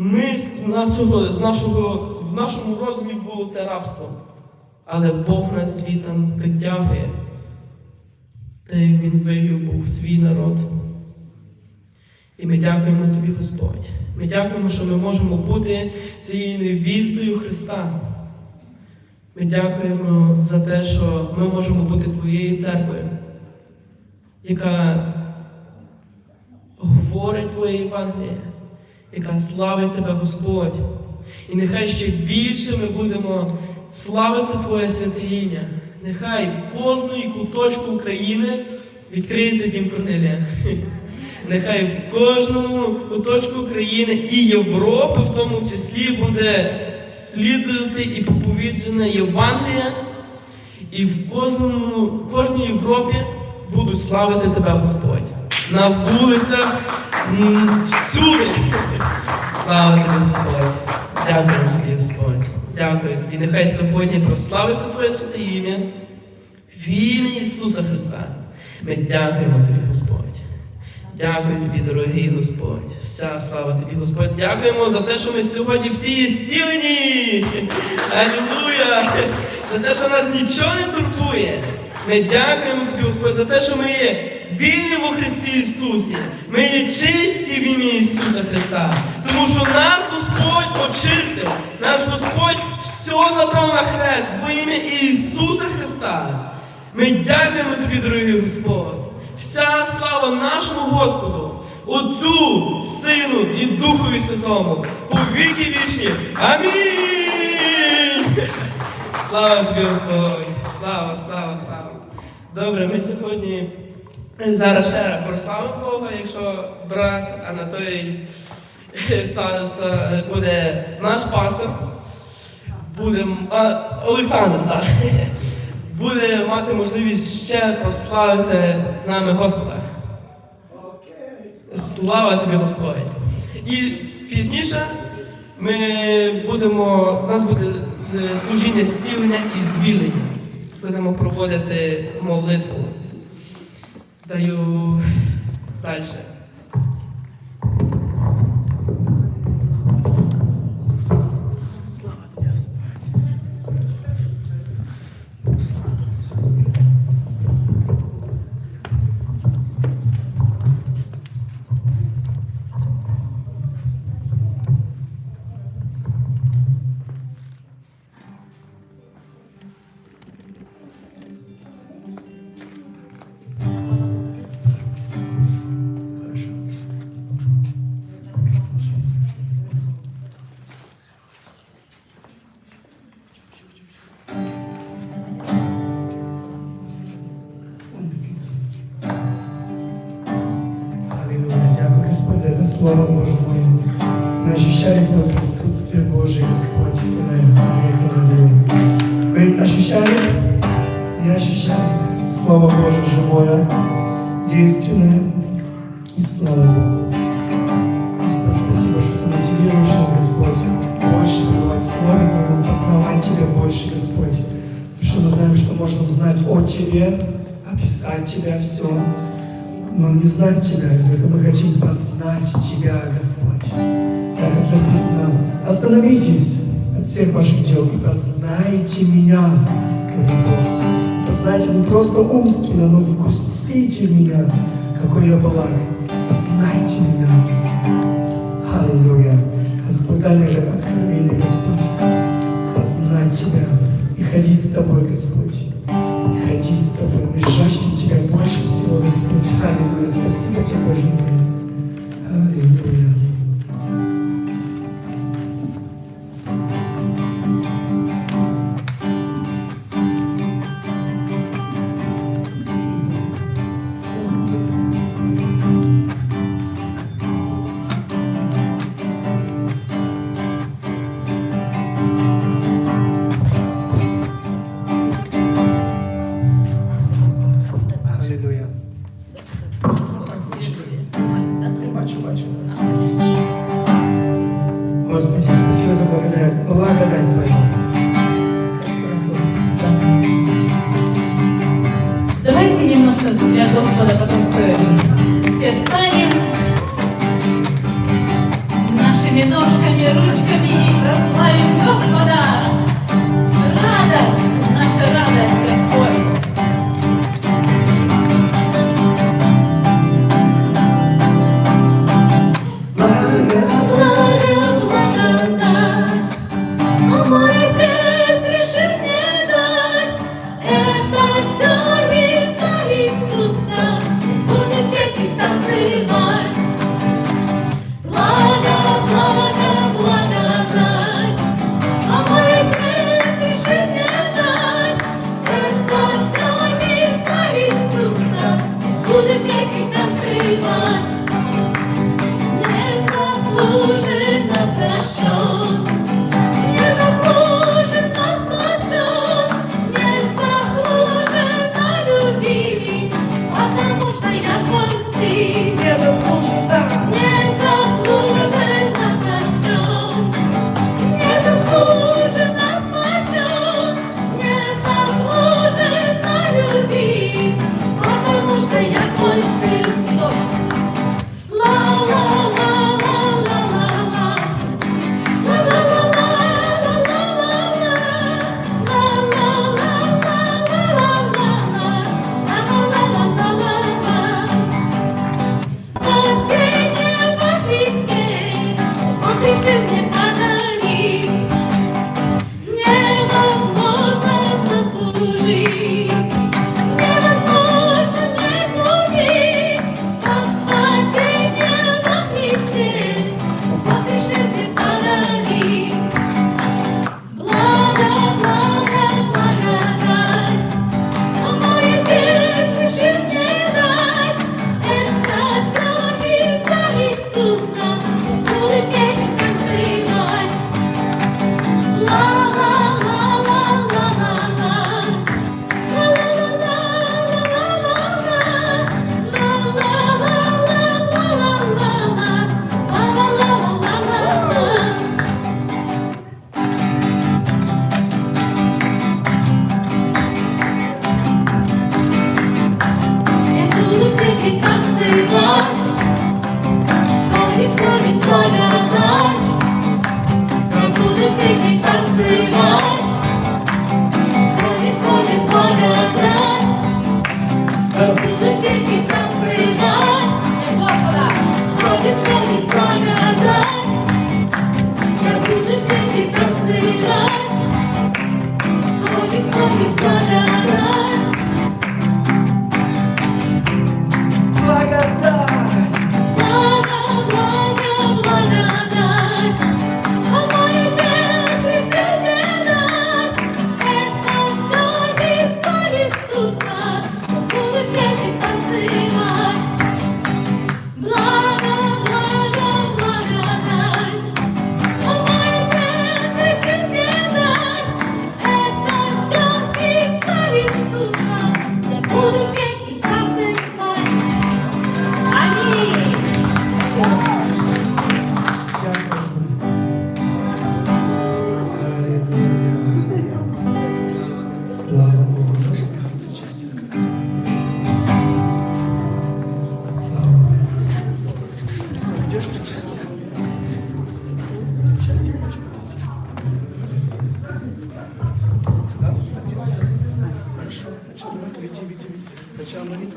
ми з нашого, в нашому розумі було це рабство. Але Бог нас звітом витягує. Та як Він вивів був свій народ. І ми дякуємо тобі, Господь. Ми дякуємо, що ми можемо бути цією невістою Христа. Ми дякуємо за те, що ми можемо бути Твоєю церквою, яка говорить Твоє Євангеліє, яка славить Тебе, Господь. І нехай ще більше ми будемо славити Твоє святе ім'я. Нехай в кожної куточку України відкриється Дім Корнелія. Нехай в кожному куточку України і Європи, в тому числі, буде слідувати і проповіджена Євангелія, і в кожному, в кожній Європі будуть славити тебе, Господь. На вулицях всюди. Слава тобі, Господь. Дякую тобі, Господь. Дякую тобі. Нехай сьогодні прославиться Твоє святе ім'я. В ім'я Ісуса Христа. Ми дякуємо тобі, Господь. Дякую тобі, дорогий Господь. Вся слава тобі, Господь. Дякуємо за те, що ми сьогодні всі є зцілені. Алілуя! За те, що нас нічого не турбує. Ми дякуємо тобі, Господь, за те, що ми є вільні во Христі Ісусі. Ми є чисті в ім'я Ісуса Христа. Тому що наш Господь очистив, наш Господь все забрав на хрест во ім'я Ісуса Христа. Ми дякуємо тобі, дорогий Господь. Вся слава нашому Господу, Отцю, Сину і Духові Святому, у віки вічні. Амінь! Слава тобі, Господь! Слава, слава, слава. Добре, ми сьогодні зараз ще прославимо Бога, якщо брат Анатолій са- буде наш пастор, Олександр, так. Буде мати можливість ще прославити з нами Господа. Слава тобі, Господь! І пізніше ми будемо, у нас буде служіння зцілення і звільнення. Будемо проводити молитву. Даю далі. Слава Слово, Боже мой. Мы ощущали Твое присутствие, Божие, Господь. Аллилуйя. Вы ощущали? Я ощущаю Слово Божие живое, действенное и слава. Господь, спасибо, что Ты мотивируешь нас, Господь, больше в Слове Твоем, познавать Тебя больше, Господь. Потому что мы знаем, что можно узнать о Тебе, описать Тебя все, но не знать Тебя, этого мы хотим познать Тебя, Господь. Как написано, остановитесь от всех ваших дел и познайте меня, говорит Бог. Познайте не просто умственно, но вкусите меня, какой я благ. Познайте меня. Аллилуйя. Господь, дай мне откровение, Господь. Познать Тебя и ходить с Тобой, Господь и ходить с тобой. Мы Господь. Аллилуйя. Спасибо тебе, Боже мені прославим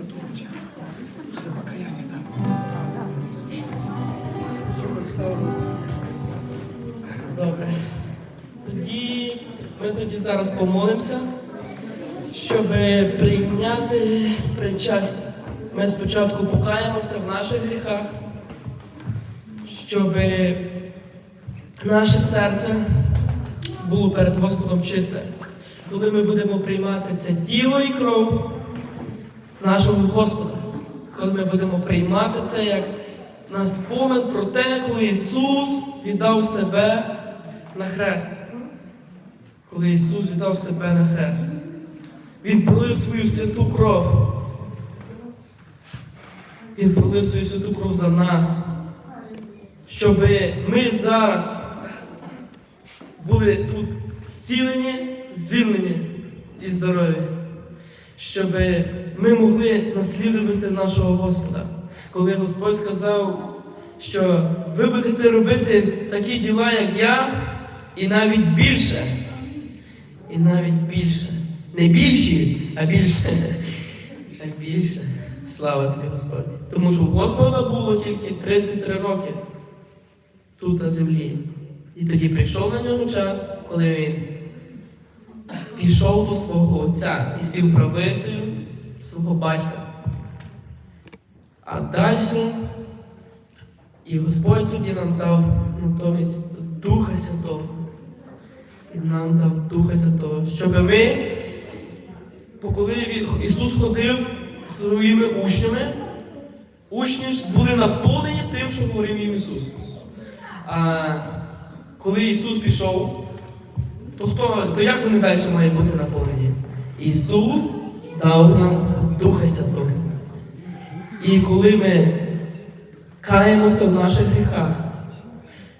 потом сейчас. За покаяние, да. Добре. Тоді ми тоді зараз помолимося, щоб прийняти причастя. Ми спочатку покаємося в наших гріхах, щоб наше серце було перед Господом чисте. Коли ми будемо приймати це тіло і кров нашого Господа, коли ми будемо приймати це як на спомин про те, коли Ісус віддав себе на хрест. Коли Ісус віддав себе на хрест, Він пролив свою святу кров. Він пролив свою святу кров за нас, щоб ми зараз були тут зцілені, звільнені і здорові щоб ми могли наслідувати нашого Господа, коли Господь сказав, що ви будете робити такі діла, як я, і навіть більше. І навіть більше. Не більші, а більше. А більше. Слава тобі, Господь. Тому що у Господа було тільки 33 роки тут на землі. І тоді прийшов на нього час, коли він пішов до свого отця і сів правицею свого батька. А далі і Господь тоді нам дав натомість Духа Святого. І нам дав Духа Святого, щоб ми, коли Ісус ходив своїми учнями, учні ж були наповнені тим, що говорив їм Ісус. А коли Ісус пішов, то хто, то як вони далі мають бути наповнені? Ісус дав нам Духа Святого. І коли ми каємося в наших гріхах,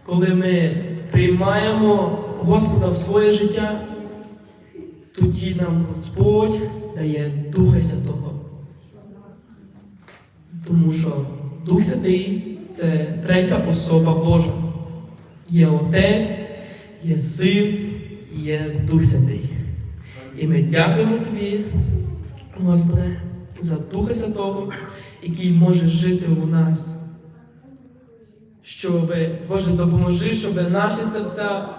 коли ми приймаємо Господа в своє життя, тоді нам Господь дає Духа Святого. Тому що Дух Святий це третя особа Божа. Є Отець, є Син, є Дух Святий. І ми дякуємо Тобі, Господи, за Духа Святого, який може жити у нас. Щоб, Боже, допоможи, щоб наші серця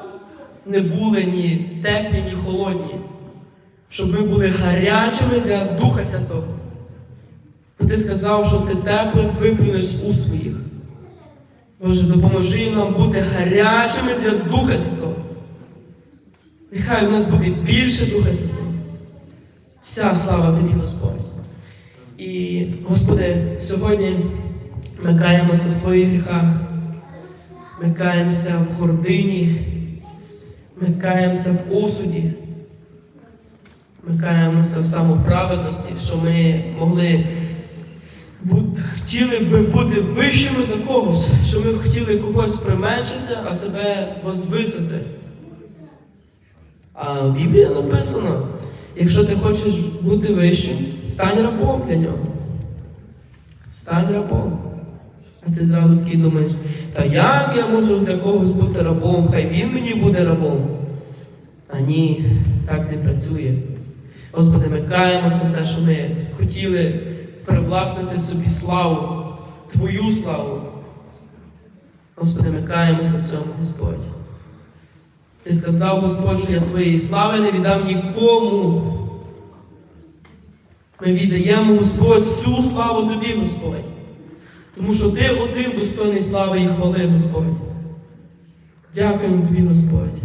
не були ні теплі, ні холодні, щоб ми були гарячими для Духа Святого. Бо ти сказав, що ти теплих виплюнеш уст своїх. Боже, допоможи нам бути гарячими для Духа Святого. Нехай у нас буде більше Духа Святого. Вся слава тобі, Господь. І, Господи, сьогодні ми каємося в своїх гріхах, ми каємося в гордині, ми каємося в осуді, ми каємося в самоправедності, що ми могли бу- хотіли би бути вищими за когось, що ми хотіли когось применшити, а себе возвисити. А в Біблії написано, якщо ти хочеш бути вищим, стань рабом для нього. Стань рабом. А ти зразу такий думаєш, та як я можу для когось бути рабом, хай він мені буде рабом. А ні, так не працює. Господи, ми каємося за те, що ми хотіли привласнити собі славу, Твою славу. Господи, ми каємося в цьому, Господь. Ти сказав, Господь, що я своєї слави не віддам нікому. Ми віддаємо, Господь, всю славу Тобі, Господь. Тому що Ти один достойний слави і хвали, Господь. Дякуємо Тобі, Господь.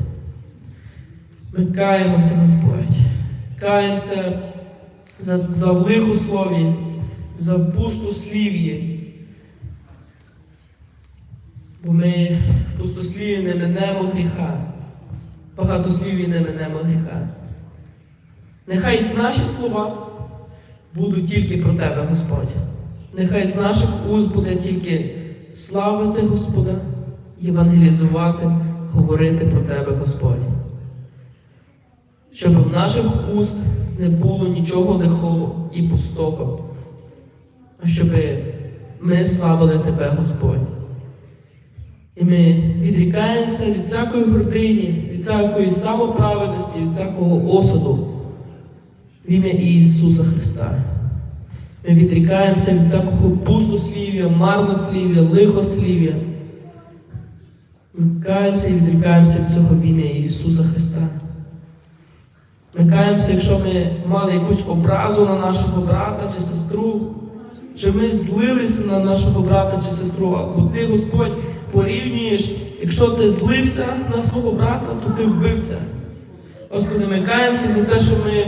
Ми каємося, Господь. Каємося за, за лихослові, за пустослів'ї. Бо ми в пустослів'ї не минемо гріха, в багатослів'ї не минемо гріха. Нехай наші слова будуть тільки про Тебе, Господь. Нехай з наших уст буде тільки славити Господа, євангелізувати, говорити про Тебе, Господь. Щоб в наших уст не було нічого лихого і пустого, а щоб ми славили Тебе, Господь. І ми відрікаємося від всякої гордині, від всякої самоправедності, від всякого осуду в ім'я Ісуса Христа. Ми відрікаємося від всякого пустослів'я, марнослів'я, лихослів'я. Ми каємося і відрікаємося від цього в ім'я Ісуса Христа. Ми каємося, якщо ми мали якусь образу на нашого брата чи сестру, що ми злилися на нашого брата чи сестру, бо ти, Господь, порівнюєш, якщо ти злився на свого брата, то ти вбивця. Господи, ми каємося за те, що ми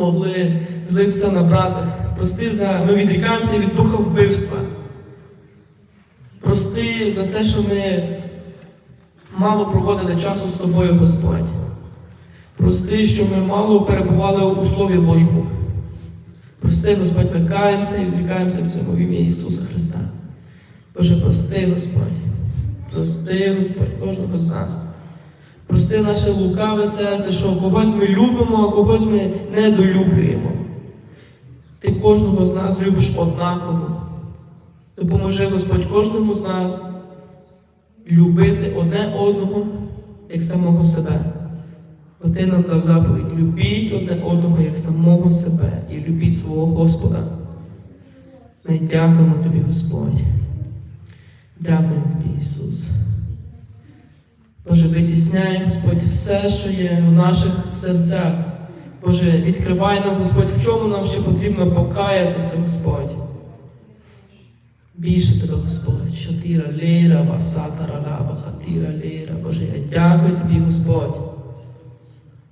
могли злитися на брата. Прости за ми відрікаємося від духа вбивства. Прости за те, що ми мало проводили часу з тобою, Господь. Прости, що ми мало перебували у Слові Божому. Прости, Господь, ми каємося і відрікаємося в цьому в ім'я Ісуса Христа. Боже, прости, Господь. Прости, Господь, кожного з нас. Прости наше лукаве серце, що когось ми любимо, а когось ми недолюблюємо. Ти кожного з нас любиш однаково. Допоможи, Господь, кожному з нас любити одне одного як самого себе. Бо ти нам дав заповідь любіть одне одного як самого себе і любіть свого Господа. Ми дякуємо тобі, Господь. Дякуємо тобі, Ісус. Боже, витісняй, Господь, все, що є в наших серцях. Боже, відкривай нам, Господь, в чому нам ще потрібно покаятися, Господь. Більше тебе, Господь, шатіра ліра, басатара лаба, хатіра ліра. Боже, я дякую тобі, Господь.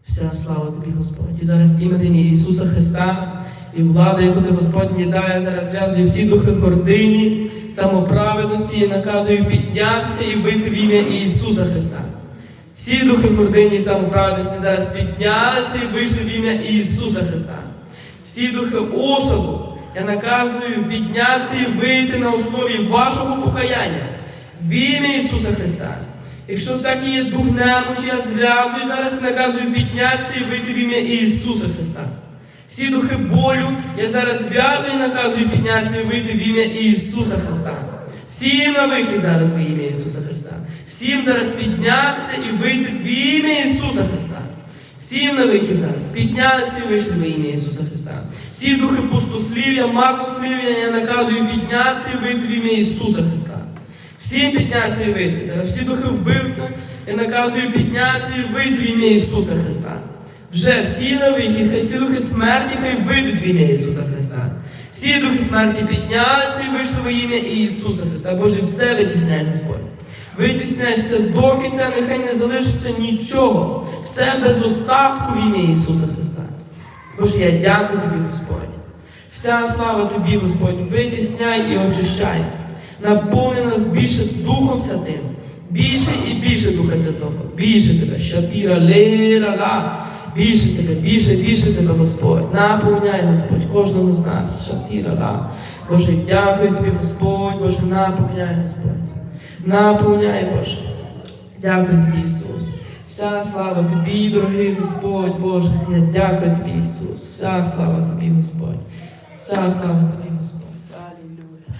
Вся слава тобі, Господь. І зараз імені Ісуса Христа і влади, яку ти Господь мені дає, зараз зв'язую всі духи гордині, самоправедності і наказую піднятися і вийти в ім'я Ісуса Христа. Всі духи гордині і самоправедності зараз піднялися і вийшли в ім'я Ісуса Христа. Всі духи осуду я наказую піднятися і вийти на основі вашого покаяння в ім'я Ісуса Христа. Якщо всякий є дух немочі, я зв'язую зараз і наказую піднятися і вийти в ім'я Ісуса Христа. Всі духи болю я зараз зв'язую і наказую піднятися і вийти в ім'я Ісуса Христа. Всім на вихід зараз в ім'я Ісуса Христа. Всім зараз піднятися і вийти в ім'я Ісуса Христа. Всім на вихід зараз. Піднялися і вийшли в ім'я Ісуса Христа. Всі духи пустослів'я, марнослів'я я наказую піднятися і вийти в ім'я Ісуса Христа. Всім піднятися і вийти. Всі духи вбивця я наказую піднятися і вийти в ім'я Ісуса Христа. Вже всі вихід, хай всі духи смерті, хай вийдуть в ім'я Ісуса Христа. Всі духи смерті піднялися і вийшли в ім'я Ісуса Христа. Боже, все витісняй, Господь. Витісняй все до кінця, нехай не залишиться нічого. Все без остатку в ім'я Ісуса Христа. Боже, я дякую тобі, Господь. Вся слава тобі, Господь, витісняй і очищай. Наповни нас більше Духом Святим. Більше і більше Духа Святого. Більше тебе. Шатіра, лера, ла. Більше тебе, більше, більше тебе, Господь. Наповняй, Господь, кожному з нас. Шатіра. Боже, дякую тобі, Господь. Боже, наповняй, Господь. Наповняй, Боже. Дякую тобі, Ісус. Вся слава тобі, дорогий Господь, Боже. Я дякую тобі, Ісус. Вся слава тобі, Господь. Вся слава тобі, Господь. Алілюя.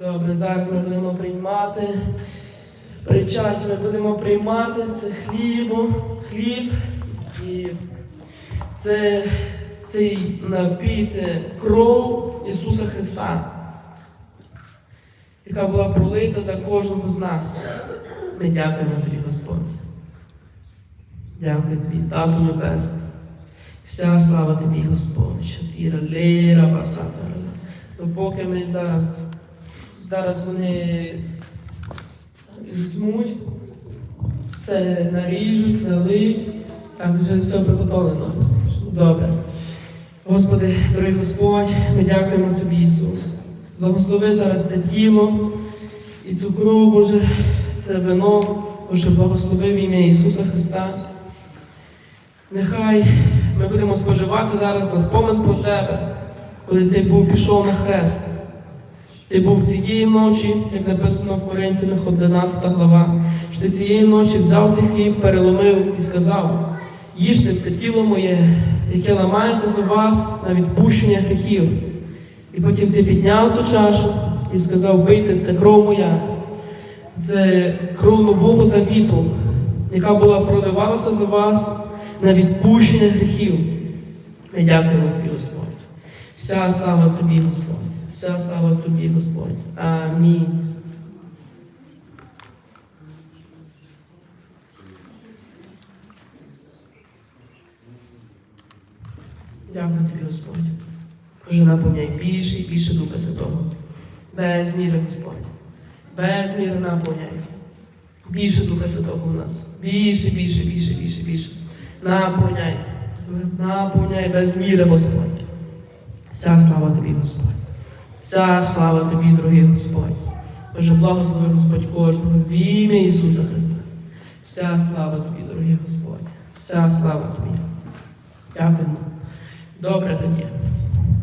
Добре, зараз ми будемо приймати. Причастя ми будемо приймати це хлібо, хліб і це цей напій, це кров Ісуса Христа, яка була пролита за кожного з нас. Ми дякуємо тобі, Господь. Дякую тобі, Тату Небесний. Вся слава тобі, Господь, Шатіра, лера, басата. Допоки ми зараз, зараз вони візьмуть, все наріжуть, налиють, так вже все приготовлено. Добре. Господи, дорогий Господь, ми дякуємо Тобі, Ісус. Благослови зараз це тіло і цю кров, Боже, це вино, Боже, благослови в ім'я Ісуса Христа. Нехай ми будемо споживати зараз на спомин про Тебе, коли Ти був пішов на хрест. Ти був цієї ночі, як написано в Коринтянах 11 глава, що ти цієї ночі взяв цей хліб, переломив і сказав: їжте це тіло моє, яке ламається за вас на відпущення гріхів. І потім ти підняв цю чашу і сказав: бийте, це кров моя, це кров нового завіту, яка була проливалася за вас на відпущення гріхів. Ми дякуємо тобі, Господь. Вся слава тобі, Господь. Вся слава тобі, Господь. Амінь. Дякую тобі, Господь. Боже, наповняй більше і більше Духа Святого. Без міри, Господь. Без міри наповняй. Більше Духа Святого у нас. Більше, більше, більше, більше, більше. Наповняй. Наповняй без міри, Господь. Вся слава тобі, Господь. Вся слава тобі, дорогий Господь. Боже, благослови Господь кожного в ім'я Ісуса Христа. Вся слава тобі, дорогий Господь. Вся слава тобі. Дякуємо. Добре тоді.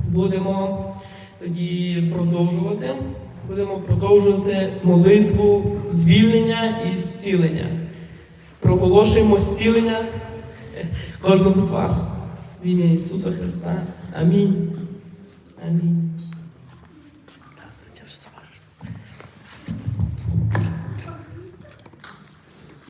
Будемо тоді продовжувати. Будемо продовжувати молитву звільнення і зцілення. Проголошуємо зцілення кожного з вас. В ім'я Ісуса Христа. Амінь. Амінь.